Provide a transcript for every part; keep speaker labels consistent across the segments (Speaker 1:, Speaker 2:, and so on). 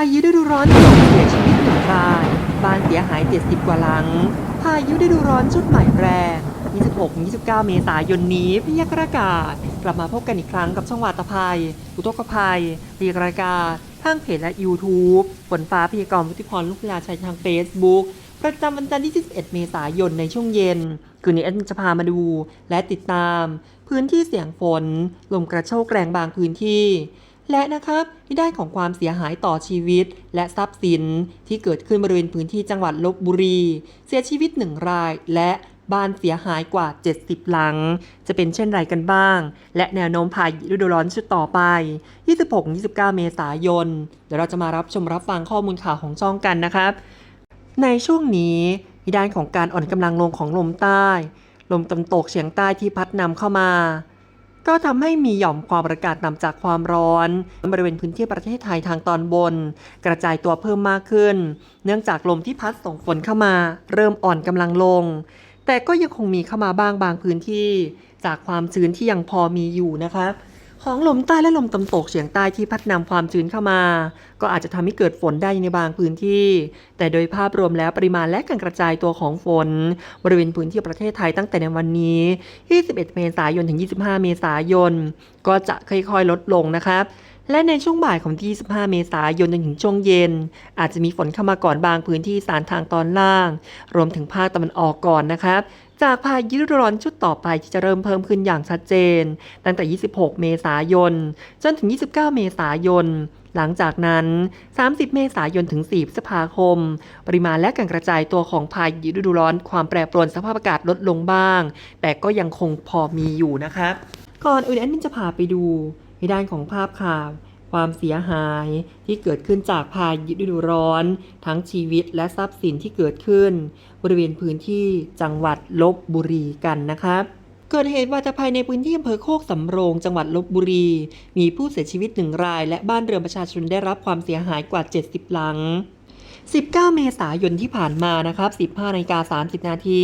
Speaker 1: ายุฤดูร้อนถล่มเสียชีวิตหนึ่งราย บ้านเสียหาย 70 กว่าหลัง พายุฤดูร้อนชุดใหม่แรง 26-29 เมษายนนี้พยากรากาศ กลับมาพบกันอีกครั้งกับช่องวาตภัย อุทกภัยพยากรากาศทางเพจและ YouTube ฝนฟ้าพยากรณ์วุฒิพรลูกพลาชัยทาง Facebook ประจำวันจันทร์ที่21เมษายนในช่วงเย็น คืนนี้แอดมินจะพามาดูและติดตาม พื้นที่เสี่ยงฝน ลมกระโชกแรงบางพื้นที่ และนะครับที่ได้านของความเสียหายต่อชีวิต และทรัพย์สินที่เกิดขึ้นบริเวณพื้นที่จังหวัดลบบุรี เสียชีวิตหนึ่งรายและบ้านเสียหายกว่า 70 หลัง จะเป็นเช่นไรกันบ้าง และแนวโน้มพายุฤดูร้อนชุดต่อไป 26-29 เมษายน เดี๋ยวเราจะมารับชมรับฟังข้อมูลข่าวของช่องกันนะครับ ในช่วงนี้มีด้านของการอ่อนกำลังลงของลมใต้ ลมตะวันตกเฉียงใต้ที่พัดนำเข้ามา ก็ทำให้มีหย่อมความอากาศต่ำจากความร้อน บริเวณพื้นที่ประเทศไทยทางตอนบน กระจายตัวเพิ่มมากขึ้น เนื่องจากลมที่พัดส่งฝนเข้ามา เริ่มอ่อนกำลังลง แต่ก็ยังคงมีเข้ามาบ้างบางพื้นที่ จากความชื้นที่ยังพอมีอยู่นะครับ ของลมใต้และลมตะวันตกเฉียงใต้ที่พัดนำความชื้นเข้ามา ก็อาจจะทำให้เกิดฝนได้ในบางพื้นที่ แต่โดยภาพรวมแล้วปริมาณและการกระจายตัวของฝน บริเวณพื้นที่ประเทศไทยตั้งแต่ในวันนี้ 21 เมษายนถึง 25 เมษายน ก็จะค่อยๆ ลดลงนะครับและในช่วงบ่ายของที่ 25 เมษายนจนถึงช่วงเย็น อาจจะมีฝนเข้ามาก่อนบางพื้นที่สารทางตอนล่าง รวมถึงภาคตะวันออกก่อนนะครับ จากพายุฤดูร้อนชุดต่อไปที่จะเริ่มเพิ่มขึ้นอย่างชัดเจน ตั้งแต่ 26 เมษายน จนถึง 29 เมษายน หลังจากนั้น 30 เมษายนถึง 4 พฤษภาคม ปริมาณและการกระจายตัวของพายุฤดูร้อนความแปรปรวนสภาพอากาศลดลงบ้าง แต่ก็ยังคงพอมีอยู่นะครับ ก่อนอื่นแอดมินจะพาไปดูในด้านของภาพข่าว ความเสียหายที่เกิดขึ้นจากพายุฤดูร้อน ทั้งชีวิตและทรัพย์สินที่เกิดขึ้น บริเวณพื้นที่จังหวัดลบบุรีกันนะคะเกิดเหตุวาตภัยในพื้นที่อำเภอโคกสำโรง จังหวัดลบบุรี มีผู้เสียชีวิตหนึ่งราย และบ้านเรือนประชาชนได้รับความเสียหายกว่า 70 หลัง 19 เมษายนที่ผ่านมานะครับ 15นาฬิกา30 นาที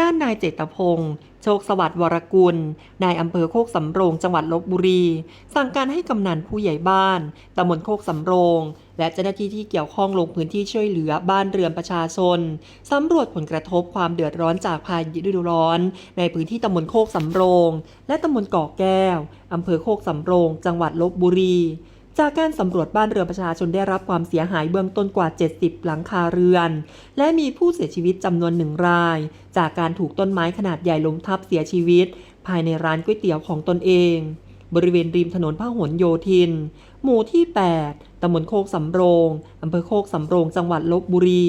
Speaker 1: ด้านนายเจตพงศ์โชคสวัสดิ์วรกุล นายอำเภอโคกสำโรง จังหวัดลบบุรี สั่งการให้กำนันผู้ใหญ่บ้านตำบลโคกสำโรง และเจ้าหน้าที่ที่เกี่ยวข้องลงพื้นที่ช่วยเหลือบ้านเรือนประชาชน สำรวจผลกระทบความเดือดร้อนจากพายุฤดูร้อน ในพื้นที่ตำบลโคกสำโรง และตำบลเกาะแก้วอำเภอโคกสำโรง จังหวัดลบบุรี จากการสำรวจบ้านเรือนประชาชนได้รับความเสียหายเบื้องต้นกว่า 70 หลังคาเรือน และมีผู้เสียชีวิตจำนวนหนึ่งราย จากการถูกต้นไม้ขนาดใหญ่ล้มทับเสียชีวิต ภายในร้านก๋วยเตี๋ยวของตนเอง บริเวณริมถนนพหลโยธิน หมู่ที่ 8 ตำบลโคกสำโรงอำเภอโคกสำโรงจังหวัดลบบุรี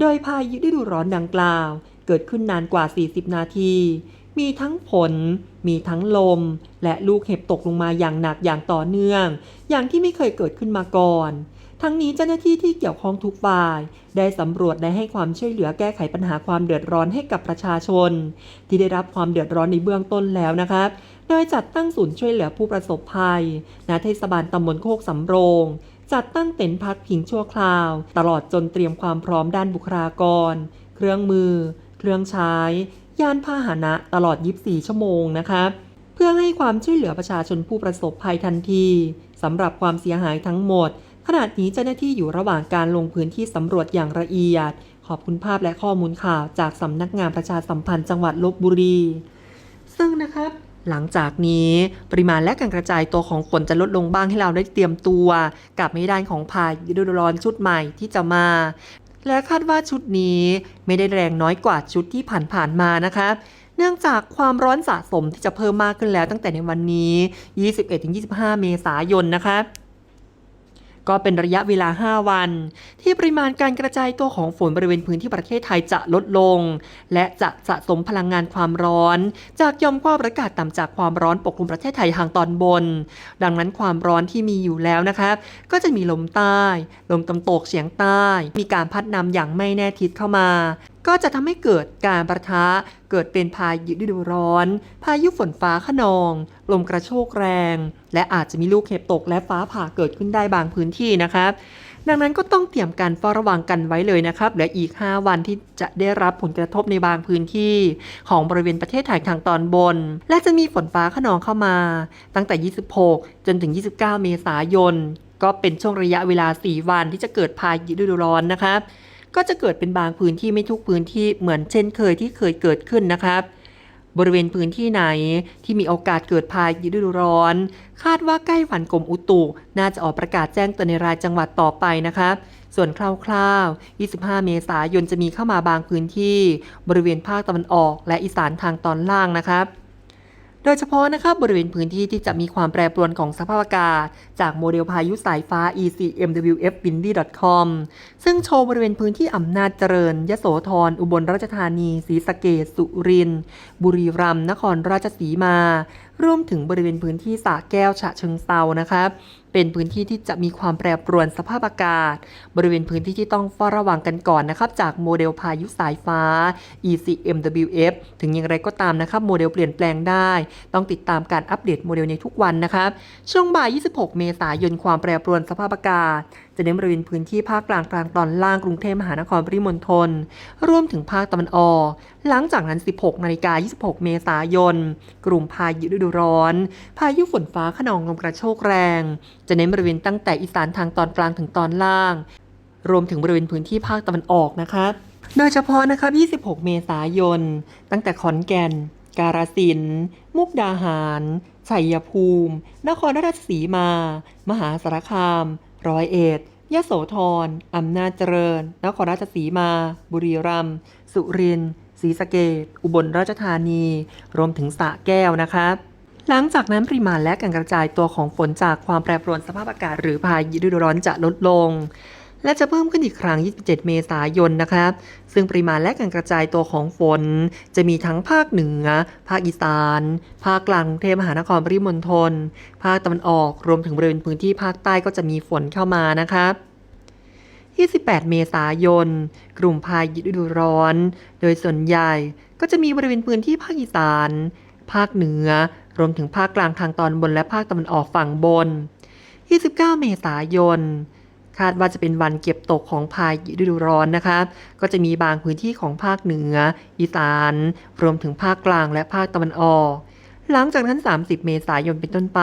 Speaker 1: โดยพายุฤดูร้อนดังกล่าว เกิดขึ้นนานกว่า 40 นาที มีทั้งฝนมีทั้งลม และลูกเห็บตกลงมาอย่างหนักอย่างต่อเนื่อง อย่างที่ไม่เคยเกิดขึ้นมาก่อน ทั้งนี้เจ้าหน้าที่ที่เกี่ยวข้องทุกฝ่าย ได้สำรวจและให้ความช่วยเหลือแก้ไขปัญหาความเดือดร้อนให้กับประชาชน ที่ได้รับความเดือดร้อนในเบื้องต้นแล้วนะครับโดยจัดตั้งศูนย์ช่วยเหลือผู้ประสบภัย ณ เทศบาลตำบลโคกสำโรง จัดตั้งเต็นท์พักพิงชั่วคราว ตลอดจนเตรียมความพร้อมด้านบุคลากร เครื่องมือ เครื่องใช้ ยานพาหนะตลอด 24 ชั่วโมงนะครับเพื่อให้ความช่วยเหลือประชาชนผู้ประสบภัยทันทีสำหรับความเสียหายทั้งหมด ขณะนี้เจ้าหน้าที่อยู่ระหว่างการลงพื้นที่สำรวจอย่างละเอียด ขอบคุณภาพและข้อมูลข่าวจากสำนักงานประชาสัมพันธ์จังหวัดลบบุรี ซึ่งนะครับหลังจากนี้ปริมาณและการกระจายตัวของฝนจะลดลงบ้างให้เราได้เตรียมตัว กับไม่ด้านของพายุฤดูร้อนชุดใหม่ที่จะมา และคาดว่าชุดนี้ไม่ได้แรงน้อยกว่าชุดที่ผ่านๆมานะคะเนื่องจากความร้อนสะสมที่จะเพิ่มมากขึ้นแล้วตั้งแต่ในวันนี้ 21-25 เมษายนนะคะ ก็เป็นระยะเวลา 5 วัน ที่ปริมาณการกระจายตัวของฝนบริเวณพื้นที่ประเทศไทยจะลดลง และจะสะสมพลังงานความร้อน จากย่อมความอากาศต่ำจากความร้อนปกคลุมประเทศไทยทางตอนบน ดังนั้นความร้อนที่มีอยู่แล้วนะครับก็จะมีลมใต้ ลมตะวันตกเฉียงใต้ มีการพัดนำอย่างไม่แน่ทิศเข้ามา ก็จะทำให้เกิดการประทะ เกิดเป็นพายุฤดูร้อน พายุฝนฟ้าขนอง ลมกระโชกแรง และอาจจะมีลูกเห็บตกและฟ้าผ่าเกิดขึ้นได้บางพื้นที่นะครับ ดังนั้นก็ต้องเตรียมการเฝ้าระวังกันไว้เลยนะครับและอีก 5 วันที่จะได้รับผลกระทบในบางพื้นที่ ของบริเวณประเทศไทยทางตอนบน และจะมีฝนฟ้าขนองเข้ามา ตั้งแต่ 26 จนถึง 29 เมษายนก็เป็นช่วงระยะเวลา 4 วันที่จะเกิดพายุฤดูร้อนนะครับ ก็จะเกิดเป็นบางพื้นที่ไม่ทุกพื้นที่เหมือนเช่นเคยที่เคยเกิดขึ้นนะครับ บริเวณพื้นที่ไหนที่มีโอกาสเกิดพายุฤดูร้อน คาดว่าใกล้วันกรมอุตุ น่าจะออกประกาศแจ้งเตือนในรายจังหวัดต่อไปนะครับส่วนคร่าวๆ 25 เมษายนจะมีเข้ามาบางพื้นที่ บริเวณภาคตะวันออกและอีสานทางตอนล่างนะครับ โดยเฉพาะนะครับบริเวณพื้นที่ที่จะมีความแปรปรวนของสภาพอากาศ จากโมเดลพายุสายฟ้า ECMWF-Windy.com ซึ่งโชว์บริเวณพื้นที่อำนาจเจริญ ยโสธร อุบลราชธานี ศรีสะเกษสุรินทร์ บุรีรัมย์ นครราชสีมา รวมถึงบริเวณพื้นที่สระแก้วฉะเชิงเซานะครับเป็นพื้นที่ที่จะมีความแปรปรวนสภาพอากาศ บริเวณพื้นที่ที่ต้องเฝ้าระวังกันก่อนนะครับ จากโมเดลพายุสายฟ้า ECMWF ถึงอย่างไรก็ตามนะครับ โมเดลเปลี่ยนแปลงได้ ต้องติดตามการอัปเดตโมเดลในทุกวันนะครับ ช่วงบ่าย 26 เมษายนความแปรปรวนสภาพอากาศ จะเน้นบริเวณพื้นที่ภาคกลางกลางตอนล่างกรุงเทพมหานครปริมณฑลรวมถึงภาคตะวันออก หลังจากนั้น 16นาฬิกา26 เมษายน กลุ่มพายุฤดูร้อน พายุฝนฟ้าขนองลมกระโชกแรง จะเน้นบริเวณตั้งแต่อีสานทางตอนกลางถึงตอนล่าง รวมถึงบริเวณพื้นที่ภาคตะวันออกนะครับโดยเฉพาะนะครับ 26 เมษายน ตั้งแต่ขอนแก่น การสินธุ์มุกดาหาร ชัยภูมิ นครราชสีมา มหาสารคาม ร้อยเอ็ดยโสธรอำนาจเจริญ นครราชสีมา บุรีรัมย์ สุรินทร์ ศรีสะเกดอุบลราชธานี รวมถึงสระแก้วนะครับหลังจากนั้นปริมาณและการกระจายตัวของฝนจากความแปรปรวนสภาพอากาศหรือพายุฤดูร้อนจะลดลง และจะเพิ่มขึ้นอีกครั้ง 27 เมษายนนะครับ ซึ่งปริมาณและการกระจายตัวของฝน จะมีทั้งภาคเหนือ ภาคอีสาน ภาคกลางกรุงเทพมหานครปริมณฑล ภาคตะวันออก รวมถึงบริเวณพื้นที่ภาคใต้ก็จะมีฝนเข้ามานะครับ28 เมษายน กลุ่มพายุฤดูร้อน โดยส่วนใหญ่ก็จะมีบริเวณพื้นที่ภาคอีสาน ภาคเหนือ รวมถึงภาคกลางทางตอนบนและภาคตะวันออกฝั่งบน 29 เมษายน คาดว่าจะเป็นวันเก็บตกของพายุฤดูร้อนนะครับก็จะมีบางพื้นที่ของภาคเหนือ อีสาน รวมถึงภาคกลางและภาคตะวันออก หลังจากนั้น 30 เมษายนเป็นต้นไป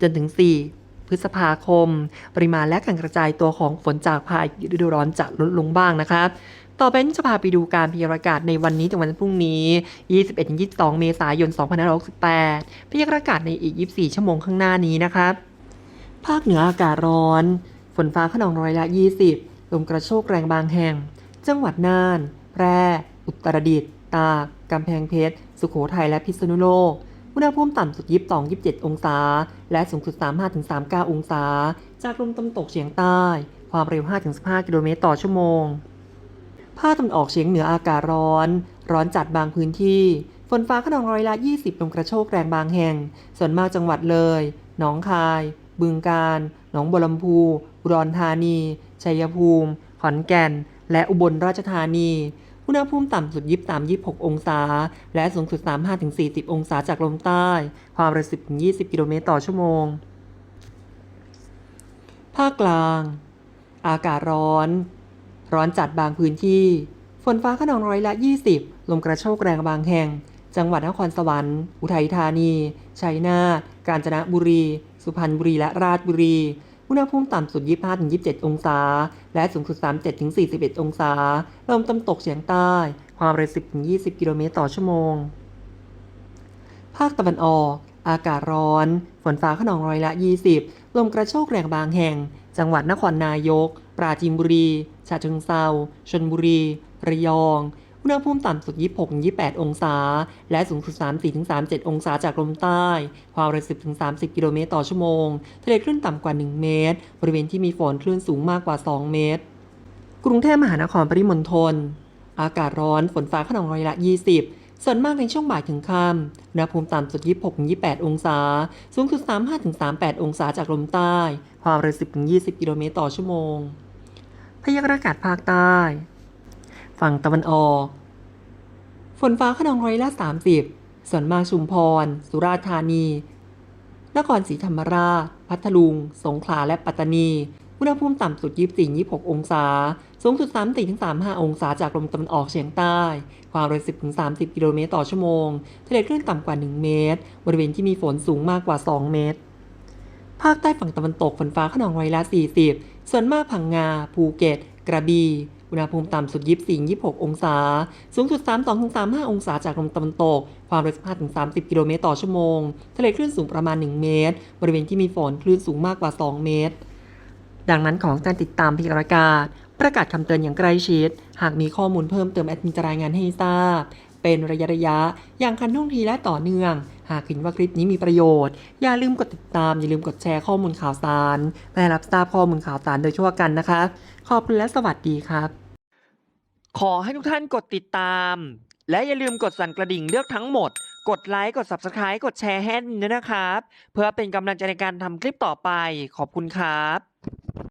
Speaker 1: จนถึง 4 พฤษภาคม ปริมาณและการกระจายตัวของฝนจากพายุฤดูร้อนจะลดลงบ้างนะครับต่อไปนี้จะพาไปดูการพยากรณ์อากาศในวันนี้ถึงวันพรุ่งนี้ 21-22 เมษายน 2568 พยากรณ์อากาศในอีก 24 ชั่วโมงข้างหน้านี้นะครับ ภาคเหนืออากาศร้อน ฝนฟ้าขนองร้อยละ 20 ลมกระโชกแรงบางแห่ง จังหวัดน่าน แพร่ อุตรดิตถ์ ตาก กำแพงเพชร สุโขทัย และพิษณุโลก อุณหภูมิต่ำสุด 22-27 องศา และสูงสุด 35-39 องศา จากลมตะวันตกเฉียงใต้ ความเร็ว 5-15 กิโลเมตรต่อชั่วโมง ภาคตะวันออกเฉียงเหนืออากาศร้อน ร้อนจัดบางพื้นที่ ฝนฟ้าขนองร้อยละ 20 ลมกระโชกแรงบางแห่ง ส่วนมากจังหวัดเลย หนองคายบึงกาฬหนองบัวลำพู อุดรธานี ชัยภูมิ ขอนแก่น และอุบลราชธานีอุณหภูมิต่ำสุด 23-26 องศา และสูงสุด 35-40 องศาจากลมใต้ ความเร็ว10-20 กิโลเมตรต่อชั่วโมง ภาคกลาง อากาศร้อน ร้อนจัดบางพื้นที่ ฝนฟ้าขนองร้อยละ 20 ลมกระโชกแรงบางแห่ง จังหวัดนครสวรรค์ อุทัยธานี ชัยนาท กาญจนบุรี สุพรรณบุรีและราชบุรี อุณหภูมิต่ำสุด 25-27 องศา และสูงสุด 37-41 องศา ลมตะวันตกเฉียงใต้ ความเร็ว 10-20 กิโลเมตรต่อชั่วโมง ภาคตะวันออก อากาศร้อน ฝนฟ้าขนองร้อยละ 20 ลมกระโชกแรงบางแห่ง จังหวัดนครนายก ปราจีนบุรี ฉะเชิงเซาชลบุรี ระยอง อุณหภูมิต่ำสุด 26-28 องศา และสูงสุด 34-37 องศาจากลมใต้ ความเร็ว 10-30 กิโลเมตรต่อชั่วโมง ทะเลคลื่นต่ำกว่า 1 เมตร บริเวณที่มีฝนคลื่นสูงมากกว่า 2 เมตร กรุงเทพมหานครปริมณฑล อากาศร้อน ฝนฟ้าขนองร้อยละ 20ส่วนมากในช่วงบ่ายถึงค่ำอุณหภูมิต่ำสุด 26-28 องศา สูงสุด 35-38 องศาจากลมใต้ ความเร็ว 10-20 กิโลเมตรต่อชั่วโมง พยากรณ์อากาศภาคใต้ ฝั่งตะวันออก ฝนฟ้าขนองร้อยละ30 ส่วนมากชุมพร สุราษฎร์ธานี นครศรีธรรมราช พัทลุง สงขลา และปัตตานี อุณหภูมิต่ำสุด 24-26 องศา สูงสุด 34-35 องศาจากลมตะวันออกเฉียงใต้ ความเร็ว 10-30 กิโลเมตรต่อชั่วโมง ทะเลคลื่นต่ำกว่า 1 เมตร บริเวณที่มีฝนสูงมากกว่า 2 เมตรภาคใต้ฝั่งตะวันตกฝนฟ้าขนองร้อยละ40 ส่วนมากพังงา ภูเก็ต กระบี่ อุณหภูมิต่ำสุด 24-26 องศา สูงสุด 32-35 องศาจากลมตะวันตก ความเร็ว 15-30 กิโลเมตรต่อชั่วโมง ทะเลคลื่นสูงประมาณ 1 เมตร บริเวณที่มีฝนคลื่นสูงมากกว่า 2 เมตร ดังนั้นของการติดตามพยากรณ์อากาศประกาศคำเตือนอย่างใกล้ชิด หากมีข้อมูลเพิ่มเติมแอดมินจะรายงานให้ทราบ เป็นระยะระยะๆอย่างคันท่องทีและต่อเนื่อง หากเห็นว่าคลิปนี้มีประโยชน์ อย่าลืมกดติดตาม อย่าลืมกดแชร์ข้อมูลข่าวสารเพื่อรับทราบข้อมูลข่าวสารโดยทั่วกันนะคะ ขอบคุณและสวัสดีครับ ขอให้ทุกท่านกดติดตาม และอย่าลืมกดสั่นกระดิ่งเลือกทั้งหมด กดไลค์ กด Subscribe กดแชร์ให้ด้วยนะครับ เพื่อเป็นกำลังใจในการทำคลิปต่อไป ขอบคุณครับ